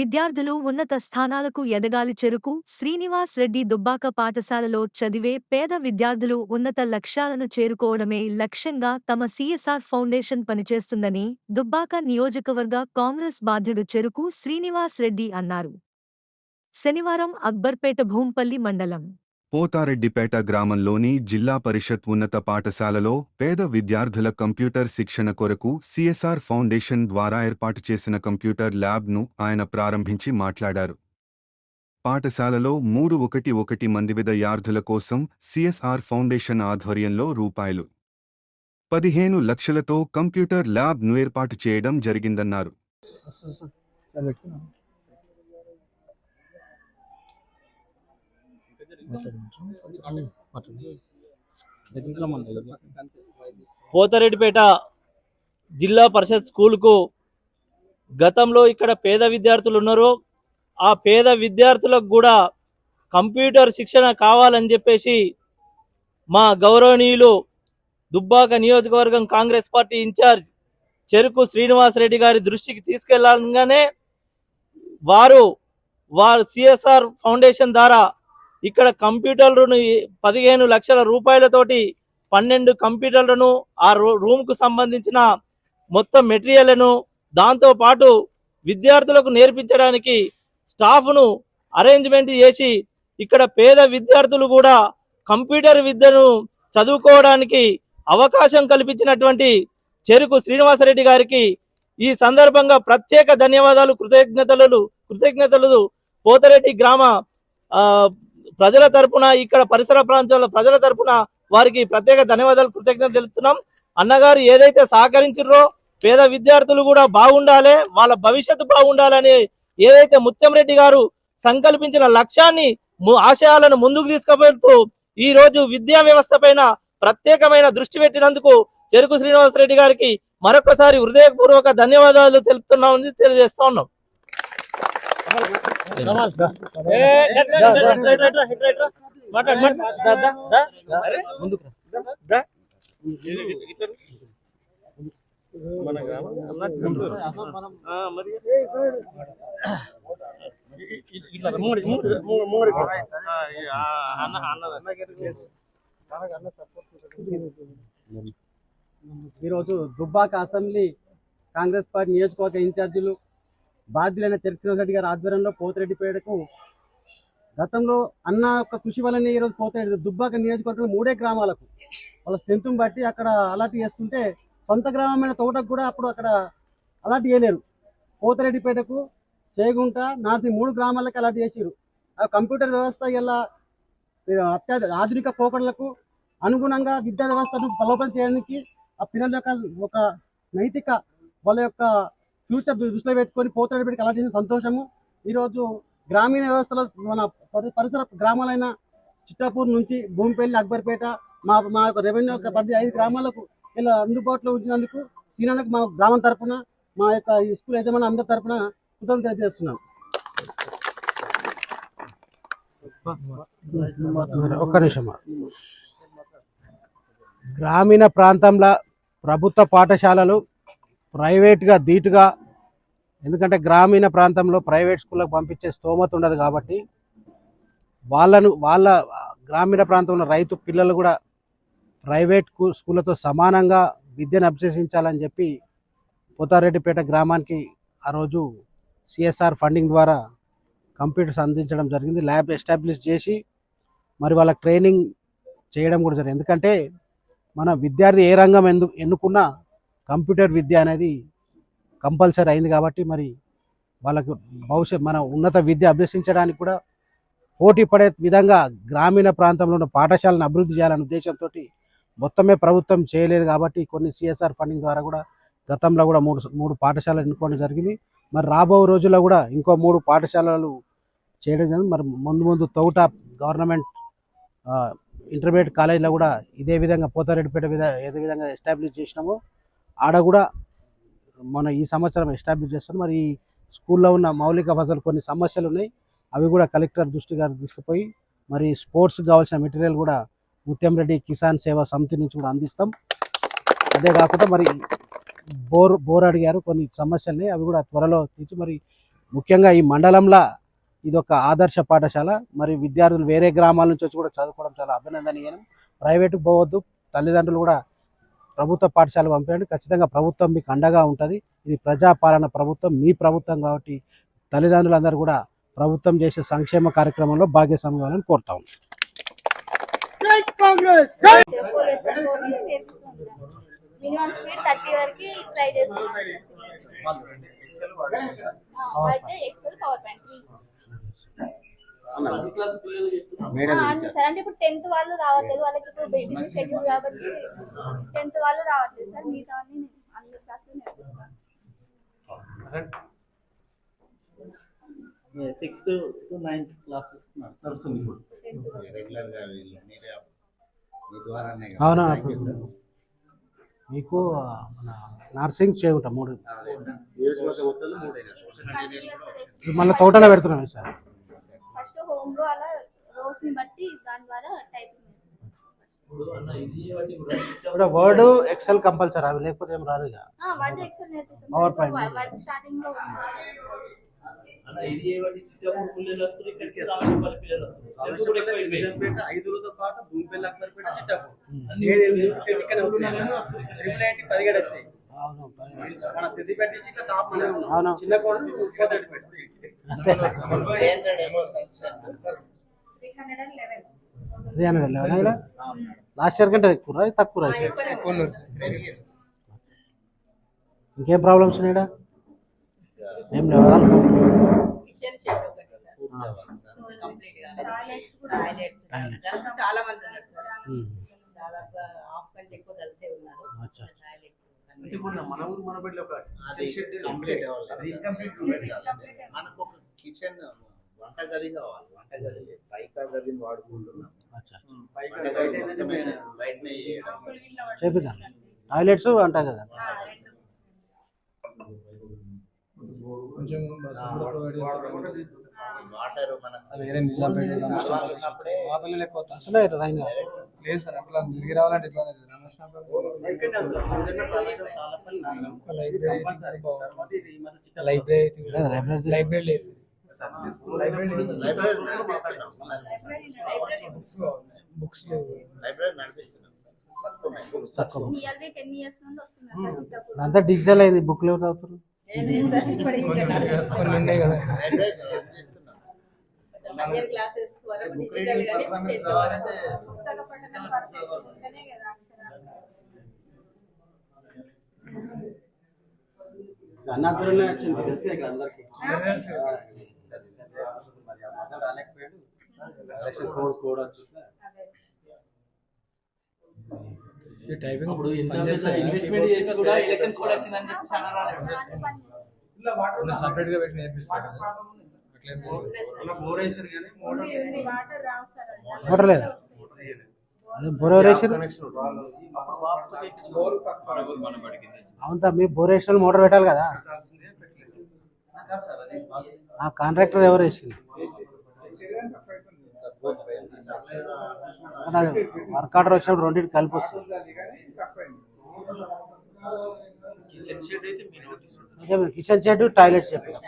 విద్యార్థులు ఉన్నత స్థానాలకు ఎదగాలి చెరుకు శ్రీనివాస్ రెడ్డి దుబ్బాక పాఠశాలలో చదివే పేద విద్యార్థులు ఉన్నత లక్ష్యాలను చేరుకోవడమే లక్ష్యంగా తమ సిఎస్ఆర్ ఫౌండేషన్ పనిచేస్తుందని దుబ్బాక నియోజకవర్గ కాంగ్రెస్ బాధ్యుడు చెరుకు శ్రీనివాస్ రెడ్డి అన్నారు. శనివారం అక్బర్పేట భూంపల్లి మండలం. పోతారెడ్డిపేట గ్రామంలోని జిల్లా పరిషత్ ఉన్నత పాఠశాలలో పేద విద్యార్థుల కంప్యూటర్ శిక్షణ కొరకు సిఎస్ఆర్ ఫౌండేషన్ ద్వారా ఏర్పాటు చేసిన కంప్యూటర్ ల్యాబ్ను ఆయన ప్రారంభించి మాట్లాడారు పాఠశాలలో మూడు ఒకటి ఒకటి మంది విద్యార్థుల కోసం సిఎస్ఆర్ ఫౌండేషన్ ఆధ్వర్యంలో రూపాయలు పదిహేను లక్షలతో కంప్యూటర్ ల్యాబ్ను ఏర్పాటు చేయడం జరిగిందన్నారు సార్ సార్ సార్ పెట్టుకున్నాను పోతారెడ్డిపేట జిల్లా పరిషత్ స్కూల్కు గతంలో ఇక్కడ పేద విద్యార్థులు ఉన్నారు. ఆ పేద విద్యార్థులకు కూడా కంప్యూటర్ శిక్షణ కావాలని చెప్పేసి మా గౌరవనీయులు దుబ్బాక నియోజకవర్గం కాంగ్రెస్ పార్టీ ఇన్ఛార్జ్ చెరుకు శ్రీనివాసరెడ్డి గారి దృష్టికి తీసుకెళ్ళగానే వారు వారు సిఎస్ఆర్ ఫౌండేషన్ ద్వారా ఇక్కడ కంప్యూటర్లను పదిహేను లక్షల రూపాయలతోటి పన్నెండు కంప్యూటర్లను ఆ రూ- రూమ్కు సంబంధించిన మొత్తం మెటీరియల్ను దాంతో పాటు విద్యార్థులకు నేర్పించడానికి స్టాఫ్ను అరేంజ్మెంట్ చేసి ఇక్కడ పేద విద్యార్థులు కూడా కంప్యూటర్ విద్యను చదువుకోవడానికి అవకాశం కల్పించినటువంటి చెరుకు శ్రీనివాసరెడ్డి గారికి ఈ సందర్భంగా ప్రత్యేక ధన్యవాదాలు కృతజ్ఞతలు కృతజ్ఞతలు పోతరెడ్డి గ్రామ ప్రజల తరపున ఇక్కడ పరిసర ప్రాంతాల ప్రజల తరపున వారికి ప్రత్యేక ధన్యవాదాలు కృతజ్ఞతలు తెలుపుతున్నాం. అన్నగారు ఏదైతే సహకరించారో పేద విద్యార్థులు కూడా బాగుండాలి వాళ్ళ భవిష్యత్తు బాగుండాలని ఏదైతే ముత్యం రెడ్డి గారు సంకల్పించిన లక్ష్యాన్ని ఆశయాలను ముందుకు తీసుకువెళ్తూ ఈ రోజు విద్యా వ్యవస్థ పైన ప్రత్యేకమైన దృష్టి పెట్టినందుకు చెరుకు శ్రీనివాసరెడ్డి గారికి మరొకసారి హృదయపూర్వక ధన్యవాదాలు తెలుపుతున్నామని తెలియజేస్తా ఉన్నాం. మన గ్రామం అన్నట్టు. ఆ, మరి ఇట్లా రా, మూడి, మూడి, మూడి, మూడి. ఆ, ఈ, ఆ, అన్న అన్న ఈరోజు దుబ్బాక అసెంబ్లీ కాంగ్రెస్ పార్టీ నియోజకవర్గ ఇన్ఛార్జీలు బాధ్యులైన చరిత్ర రెడ్డి గారి ఆధ్వర్యంలో పోతిరెడ్డిపేటకు గతంలో అన్న యొక్క కృషి వల్లనే ఈరోజు పోతిరెడ్డి దుబ్బాక నియోజకవర్గంలో మూడే గ్రామాలకు వాళ్ళ స్ట్రెంత్ను బట్టి అక్కడ అలాట్ చేస్తుంటే సొంత గ్రామమైన తోటకు కూడా అప్పుడు అక్కడ అలాట్ చేయలేరు. పోతిరెడ్డిపేటకు చేగుంట నాటి మూడు గ్రామాలకు అలాట్ చేసిరు ఆ కంప్యూటర్ వ్యవస్థ ఇలా అత్యాధ ఆధునిక పోకడలకు అనుగుణంగా విద్యా వ్యవస్థను బలోపేతం చేయడానికి ఆ పిల్లల యొక్క ఒక నైతిక వాళ్ళ యొక్క ఫ్యూచర్ దృష్టిలో పెట్టుకొని పోతాడు పెట్టి కలెక్ట్ చేసిన సంతోషము. ఈరోజు గ్రామీణ వ్యవస్థలో మన పరి- పరిసర గ్రామాలైన చిట్టాపూర్ నుంచి భూమిపల్లి అక్బర్పేట మా మా యొక్క రెవెన్యూ యొక్క పరిధి ఐదు గ్రామాలకు ఇలా అందుబాటులో ఉంచినందుకు తినడానికి మా గ్రామం తరఫున మా యొక్క ఈ స్కూల్ యజమాని అందరి తరఫున కృతజ్ఞతలు తెలియజేస్తున్నాం. ఒక్క నిమిషం. గ్రామీణ ప్రాంతంలో ప్రభుత్వ పాఠశాలలు ప్రైవేట్గా ధీటుగా ఎందుకంటే గ్రామీణ ప్రాంతంలో ప్రైవేట్ స్కూళ్ళకు పంపించే స్తోమత ఉండదు కాబట్టి వాళ్ళను వాళ్ళ గ్రామీణ ప్రాంతంలో రైతు పిల్లలు కూడా ప్రైవేట్ స్కూళ్ళతో సమానంగా విద్యను అభ్యసించాలని చెప్పి పోతారెడ్డిపేట గ్రామానికి ఆ రోజు సిఎస్ఆర్ ఫండింగ్ ద్వారా కంప్యూటర్స్ అందించడం జరిగింది. ల్యాబ్ ఎస్టాబ్లిష్ చేసి మరి వాళ్ళకి ట్రైనింగ్ చేయడం కూడా జరిగింది. ఎందుకంటే మన విద్యార్థి ఏ రంగం ఎందు ఎన్నుకున్నా కంప్యూటర్ విద్య అనేది కంపల్సరీ అయింది కాబట్టి మరి వాళ్ళకు భవిష్యత్ మన ఉన్నత విద్య అభ్యసించడానికి కూడా పోటీ పడే విధంగా గ్రామీణ ప్రాంతంలో ఉన్న పాఠశాలను అభివృద్ధి చేయాలనే ఉద్దేశంతో మొత్తమే ప్రభుత్వం చేయలేదు కాబట్టి కొన్ని సిఎస్ఆర్ ఫండింగ్ ద్వారా కూడా గతంలో కూడా మూడు మూడు పాఠశాలలు ఎన్నుకోవడం జరిగింది. మరి రాబో రోజుల్లో కూడా ఇంకో మూడు పాఠశాలలు చేయడం జరిగింది. మరి ముందు ముందు తౌట గవర్నమెంట్ ఇంటర్మీడియట్ కాలేజీలో కూడా ఇదే విధంగా పోతారెడ్డిపేట విధ ఏదే విధంగా ఎస్టాబ్లిష్ చేసినామో ఆడ కూడా మన ఈ సంవత్సరం ఎస్టాబ్లిష్ చేస్తాం మరి ఈ స్కూల్లో ఉన్న మౌలిక వసతులు కొన్ని సమస్యలు ఉన్నాయి. అవి కూడా కలెక్టర్ దృష్టి గారు తీసుకుపోయి మరి స్పోర్ట్స్ కావాల్సిన మెటీరియల్ కూడా ముత్యంరెడ్డి కిసాన్ సేవా సమితి నుంచి కూడా అందిస్తాం. అదే కాకుండా మరి బోర్ బోర్ అడిగారు కొన్ని సమస్యలు ఉన్నాయి. అవి కూడా త్వరలో తీర్చి మరి ముఖ్యంగా ఈ మండలంలో ఇది ఒక ఆదర్శ పాఠశాల. మరి విద్యార్థులు వేరే గ్రామాల నుంచి వచ్చి కూడా చదువుకోవడం చాలా అభినందనీయం. ప్రైవేట్కి పోవద్దు తల్లిదండ్రులు కూడా ప్రభుత్వ పాఠశాల పంపండి ఖచ్చితంగా ప్రభుత్వం మీకు అండగా ఉంటుంది. ఇది ప్రజాపాలన ప్రభుత్వం మీ ప్రభుత్వం కాబట్టి తల్లిదండ్రులందరూ కూడా ప్రభుత్వం చేసే సంక్షేమ కార్యక్రమంలో భాగ్యస్వామ్యం కావాలని కోరుతా ఉన్నాం. మినిమం స్పీడ్ థర్టీ వరకు ట్రై చేస్తున్నాం అయితే ఎక్సెల్ పవర్ పాయింట్ సార్ అంటే ఇప్పుడు టెన్త్ వాళ్ళు రావట్లేదు. వాళ్ళకి ఇప్పుడు షెడ్యూల్ కాబట్టి టెన్త్ వాళ్ళు రావట్లేదు సార్. మిగతా అన్ని అందరి క్లాసులు నేర్పిస్తాను. సిక్స్త్ టు నైన్త్ క్లాసెస్ నడుస్తుంది ఇప్పుడు. రెగ్యులర్గా వీళ్ళు మీరే మీ ద్వారానే కదా. అవునా. మీకు మన నర్సింగ్ చేయకుంటా మూడు. మళ్ళీ తోటలో పెడుతున్నాం సార్ రోస్ని బట్టి దాని ద్వారా టైపింగ్ ఇప్పుడు అన్న ఇది వాటి కూడా ఇప్పుడు వర్డ్ ఎక్సెల్ కంపల్సరీ అవి లేకపోతే ఏం రాదు ఇక. Word Excel నేర్పిస్తాం. వర్డ్ స్టార్టింగ్లో కూడా పాటు భూమిపల్లి అక్బర్పేట చిట్టాపూర్. పదిహేడు వచ్చినాయి. మన సిద్దిపేట టాప్ అవును. ఉన్నాం. చిన్న కోడలు three hundred eleven last year కంటే ఎక్కువ తక్కువ. ఇంకేం ప్రాబ్లమ్స్ ఉన్నాయా ఏం లేవా చాలా మంది ఉన్నారు హాఫ్ కంటే ఎక్కువ ఉన్నారు అంటే మొన్న మన ఊరు మన బడిలో ఒక అవ్వాలి. మనకు ఒక కిచెన్ వంట గది కావాలి వంట గది లేదు పైక గదిని వాడుకుంటున్నాం. వంట గది ఏంటంటే మొత్తమే మేము బయటనే చేయడం. చేపిద్దాం. టాయిలెట్స్ అంటా కదా వాటర్ అసలే రైన్ లేదు సార్ అట్లా తిరిగి రావాలంటే ఇబ్బంది అవుతుంది. లైబ్రరీ లైబ్రరీ లేదు లైబ్రరీ నడిపిస్తున్నాం బుక్స్ అంతా డిజిటల్ అయింది బుక్ లేవు. అన్నాపురంలో వచ్చింది తెలిసి ఇక్కడ అందరికి? టైపింగ్ అప్పుడు ఇంత పెద్ద ఇన్వెస్ట్మెంట్ చేసి కూడా ఎలక్షన్స్ కూడా వచ్చిందని చెప్పి చాలా రాలేదు. దాన్ని పని చేస్తాం. సపరేట్గా పెట్టి మోటార్ లేదు. అదే బోరేషన్ అవును మీ బోరేషన్ మోటార్ పెట్టాలి కదా? ఆ కాంట్రాక్టర్ ఎవరు వేసింది? వర్క్ ఆర్డర్ వచ్చినప్పుడు రెండింటి కలిపి వస్తుంది. కిచెన్ షెడ్ అయితే మీ నోటీస్ ఉంటుంది. ఓకే, కిచెన్ షెడ్ టాయిలెట్స్ చెప్పారు.